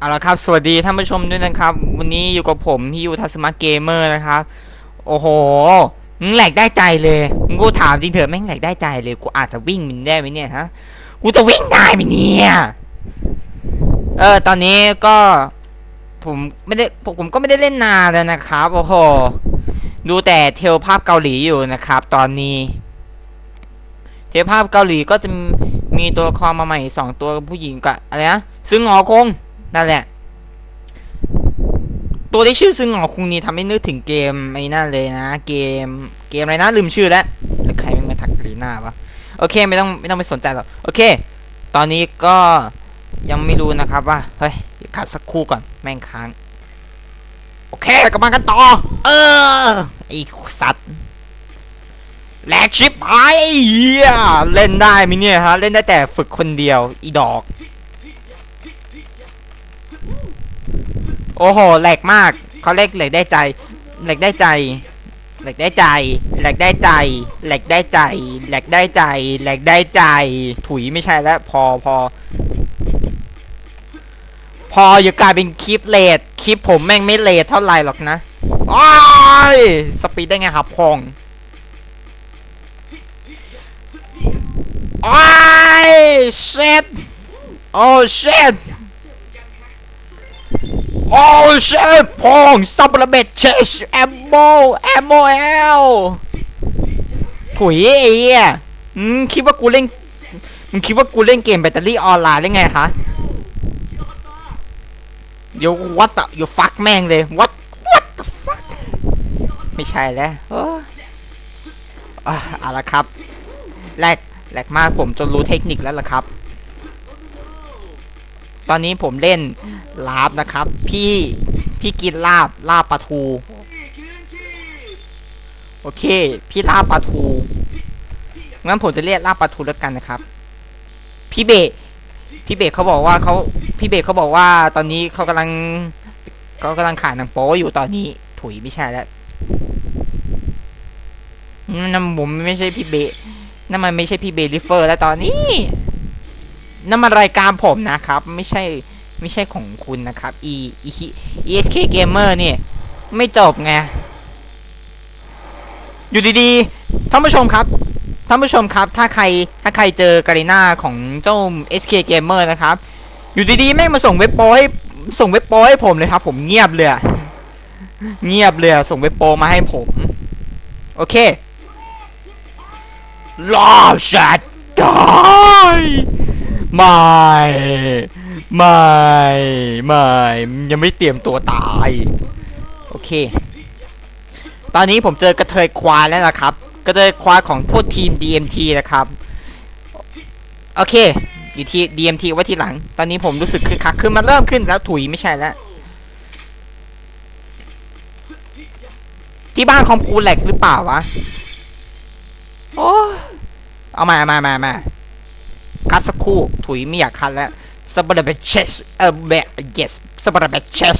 เอาละครับ สวัสดีท่านผู้ชมด้วยนะครับ วันนี้อยู่กับผมพี่ยูทัสมาเกมเมอร์นะครับ โอ้โหมึงแหลกได้ใจเลยมึงกูถามจริงเถอะแม่งแหลกได้ใจเลย กูอาจจะวิ่งมันได้ไหมเนี่ยฮะ กูจะวิ่งได้ไหมเนี่ย เออ ตอนนี้ก็ ผมไม่ได้ผมก็ไม่ได้เล่นนานแล้วนะครับ โอ้โห ดูแต่เทลภาพเกาหลีอยู่นะครับ ตอนนี้ เทลภาพเกาหลีก็จะมีตัวละครมาใหม่สองตัวผู้หญิงกับอะไรนะซึ่งหอคง นั่นแหละ ตัวที่ชื่อซึ่งหงอคุงนี่ทำให้นึกถึงเกมไอ้นั่นเลยนะ เกมเกมอะไรนะลืมชื่อแล้วแล้วใครมันมาถักกรีน่าวะโอเคไม่ต้องไม่ต้องไปสนใจหรอกโอเค ตอนนี้ก็ยังไม่รู้นะครับว่าเฮ้ยขัดสักครู่ก่อนแม่งค้างโอเคกลับมากันต่อ เออไอ้สัตว์แลกชิปไอ้เหี้ยเล่นได้ไหมเนี่ยฮะ เล่นได้แต่ฝึกคนเดียว อีดอก โอ้โหแหลกมากเขาเรียกแหลกได้ใจแหลกได้ใจแหลกได้ใจแหลกได้ใจแหลกได้ใจแหลกได้ใจแหลกได้ใจ ถุยไม่ใช่แล้วพอพอพออย่ากลายเป็นคลิปเลดคลิปผมแม่งไม่เลดเท่าไหร่หรอกนะอ้ายสปีดได้ไงครับพองอ้ายเช็ดโอ้เช็ด โอ้เชฟพองซับระเบิดเชสแอมโมแอมโมเอลถุยไอ้เหี้ยอืมคิดว่ากูเล่นมึงคิดว่ากูเล่นเกมแบตเตอรี่ออนไลน์ได้ไงฮะเดี๋ยววัดอะเดี๋ยวฟักแม่งเลยวัดวัด the fuck ไม่ใช่แล้วเอออะเอาละครับแรกแรกมากผมจนรู้เทคนิคแล้วล่ะครับ ตอนนี้ผมเล่นลาบนะครับ พี่พี่กินลาบลาบปลาทู โอเค พี่ลาบปลาทูงั้นผมจะเรียกลาบปลาทูแล้วกันนะครับ พี่เบะพี่เบะเขาบอกว่าเขาพี่เบะเขาบอกว่าตอนนี้เขากำลังเขากำลังขายหนังโป๊อยู่ตอนนี้ ถุยไม่ใช่แล้วนั่นผมไม่ใช่พี่เบะนั่นมันไม่ใช่พี่เบลิเฟอร์แล้วตอนนี้ นั่นมันรายการผมนะครับ ไม่ใช่ไม่ใช่ของคุณนะครับ e e esk gamer เนี่ยไม่จบไง อยู่ดีๆท่านผู้ชมครับท่านผู้ชมครับ ถ้าใครถ้าใครเจอการีนาของเจ้า sk gamer นะครับ อยู่ดีๆแม่งมาส่งเว็บโปรให้ส่งเว็บโปรให้ผมเลยครับ ผมเงียบเลยเงียบเลยส่งเว็บโปรมาให้ผม โอเครอชัดได้ ไม่ ไม่ ไม่ ยังไม่เตรียมตัวตาย โอเค ตอนนี้ผมเจอกระเทยควายแล้วนะครับ กระเทยควายของพวกทีม DMT นะครับ โอเค อยู่ที่ DMT ไว้ทีหลัง ตอนนี้ผมรู้สึกคือคักขึ้นมาเริ่มขึ้นแล้วถุยไม่ใช่แล้ว ที่บ้านคอมกูแหลกหรือเปล่าวะ โอ้ เอามาเอามามามา คัดสักคู่ ถุยไม่อยากคัดแล้วสปร์เบเชสเออแบ yes สปร์เบเชส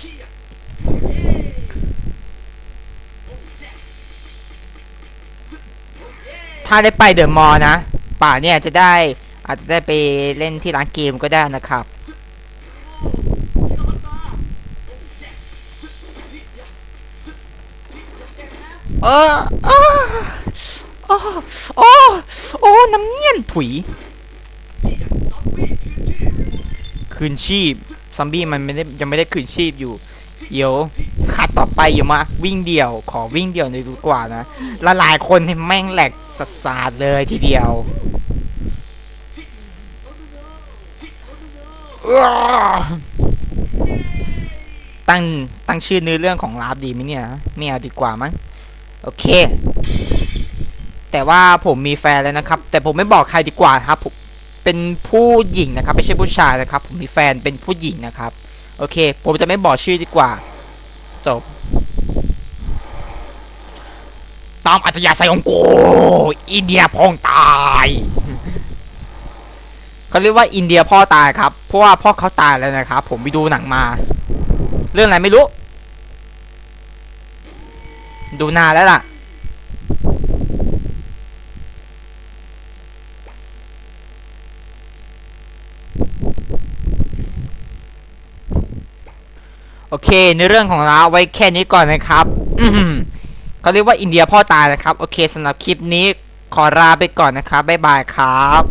ถ้าได้ไปเดอะมอล์นะ ป่าเนี่ยจะได้อาจจะได้ไปเล่นที่ร้านเกมก็ได้นะครับเออเออโอ้โอ้โอ้น้ำเงี้ยนถุย คืนชีพซอมบี้มันไม่ได้ยังไม่ได้คืนชีพอยู่ เดี๋ยวคัดต่อไปอย่ามาวิ่งเดี่ยวขอวิ่งเดี่ยวเลยดีกว่านะละหลายคนที่แม่งแหลกสสาดเลยทีเดียวตั้งตั้งชื่อเนื้อเรื่องของลาบดีไหมเนี่ยไม่เอาดีกว่ามั้งโอเค แต่ว่าผมมีแฟนแล้วนะครับ แต่ผมไม่บอกใครดีกว่าครับผม เป็นผู้หญิงนะครับ ไม่ใช่ผู้ชายนะครับ ผมมีแฟนเป็นผู้หญิงนะครับ โอเค ผมจะไม่บอกชื่อดีกว่า จบ ตามอัธยาศัยของกูอินเดียพองตายเขาเรียกว่าอินเดียพ่อตายครับ เพราะว่าพ่อเขาตายแล้วนะครับ ผมไปดูหนังมา เรื่องอะไรไม่รู้ ดูนานแล้วล่ะ โอเค ในเรื่องของเราไว้แค่นี้ก่อนนะครับเขาเรียกว่าอินเดียพ่อตายนะครับ โอเคสำหรับคลิปนี้ขอลาไปก่อนนะครับ บ๊ายบายครับ